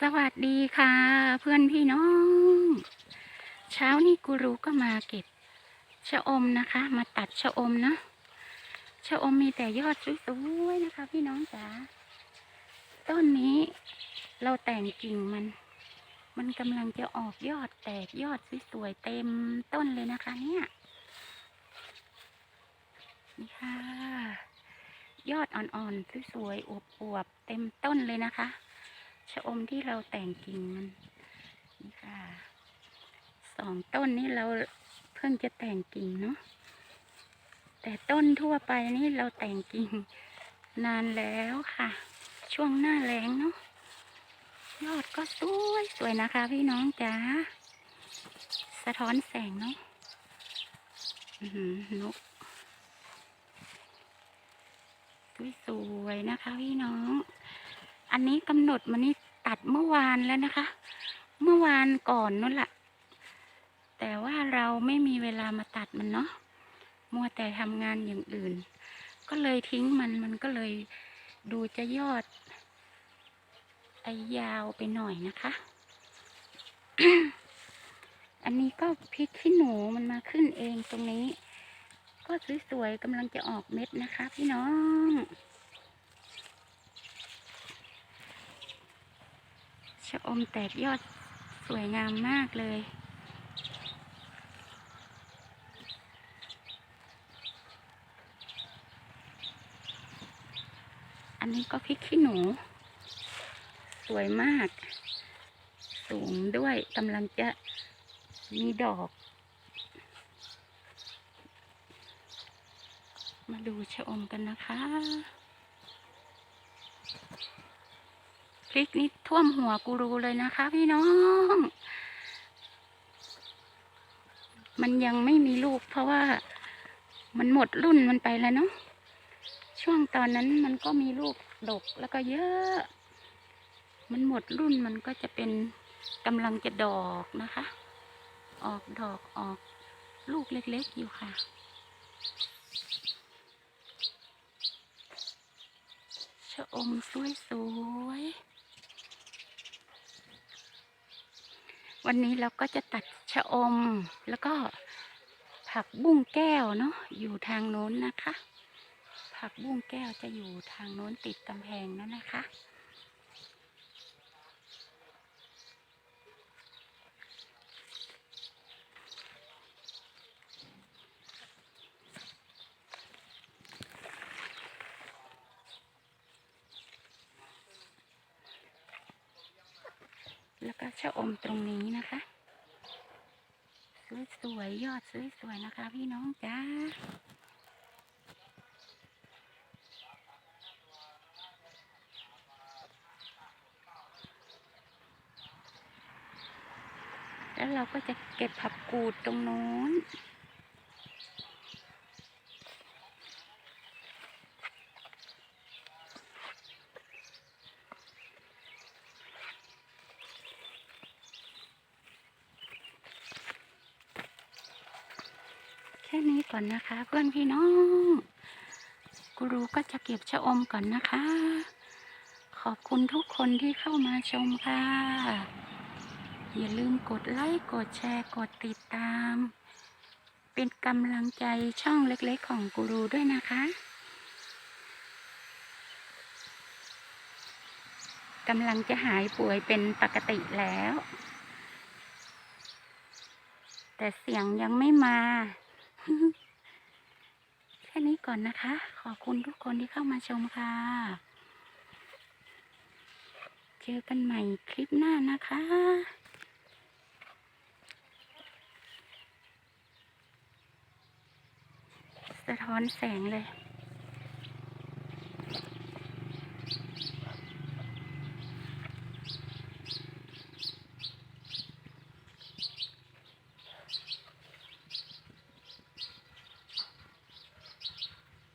สวัสดีค่ะ เพื่อนพี่น้อง เช้านี้กูรู้ก็มาเก็บชะอมนะคะ มาตัดชะอมเนาะชะอมมีแต่ยอดสวยๆนะคะ พี่น้องจ๋าต้นนี้เราแต่งกิ่งมัน มันกำลังจะออกยอดแตกยอดสวยๆเต็มต้นเลยนะคะ เนี่ยนี่ค่ะ ยอดอ่อนๆสวยๆอวบๆเต็มต้นเลยนะคะ ชะอมที่เราแต่งกิ่งมันนี่ค่ะสองต้นนี้เราเพิ่งจะแต่งกิ่งเนาะแต่ต้นทั่วไปนี่เราแต่งกิ่งนานแล้วค่ะ ช่วงหน้าแรงเนาะยอดก็สวยสวยนะคะ พี่น้องจ๋าสะท้อนแสงเนาะอื้อหือนกสวยๆนะคะพี่น้อง อันนี้กำหนดมานี่ตัดเมื่อวานแล้วนะคะ เมื่อวานก่อนนั่นแหละแต่ว่าเราไม่มีเวลามาตัดมันเนาะมัวแต่ทำงานอย่างอื่น ก็เลยทิ้งมันมันก็เลยดูจะยอดไอยาวไปหน่อยนะคะ อันนี้ก็พริกขี้หนูมันมาขึ้นเองตรงนี้ ก็สวยๆกำลังจะออกเม็ดนะคะพี่น้อง ชะอมแตกยอดสวยงามมากเลย อันนี้ก็พริกขี้หนู สวยมาก สูงด้วยกำลังจะมีดอก มาดูชะอมกันนะคะ พริกนี่ท่วมหัวกูรูเลยนะคะ พี่น้อง มันยังไม่มีลูก เพราะว่ามันหมดรุ่นมันไปแล้วเนาะช่วงตอนนั้นมันก็มีลูกดกแล้วก็เยอะ มันหมดรุ่นมันก็จะเป็นกำลังจะดอกนะคะ ออกดอกออกลูกเล็กๆอยู่ค่ะชะอมสวยๆ วันนี้เราก็จะตัดชะอม แล้วก็ผักบุ้งแก้วเนาะอยู่ทางโน้นนะคะ ผักบุ้งแก้วจะอยู่ทางโน้นติดกำแพงนั่นนะคะ แล้วก็ชะอมตรงนี้นะคะ สวยๆยอดสวยๆนะคะ พี่น้องจ้าแล้วเราก็จะเก็บผักกูดตรงโน้น ค่นี้ก่อนนะคะ เพื่อนพี่น้อง กูรูก็จะเก็บชะอมก่อนนะคะ ขอบคุณทุกคนที่เข้ามาชมค่ะ อย่าลืมกดไลค์ กดแชร์ กดติดตาม เป็นกำลังใจช่องเล็กๆของกูรูด้วยนะคะกำลังจะหายป่วยเป็นปกติแล้ว แต่เสียงยังไม่มา แค่นี้ก่อนนะคะ ขอบคุณทุกคนที่เข้ามาชมค่ะ เจอกันใหม่คลิปหน้านะคะสะท้อนแสงเลย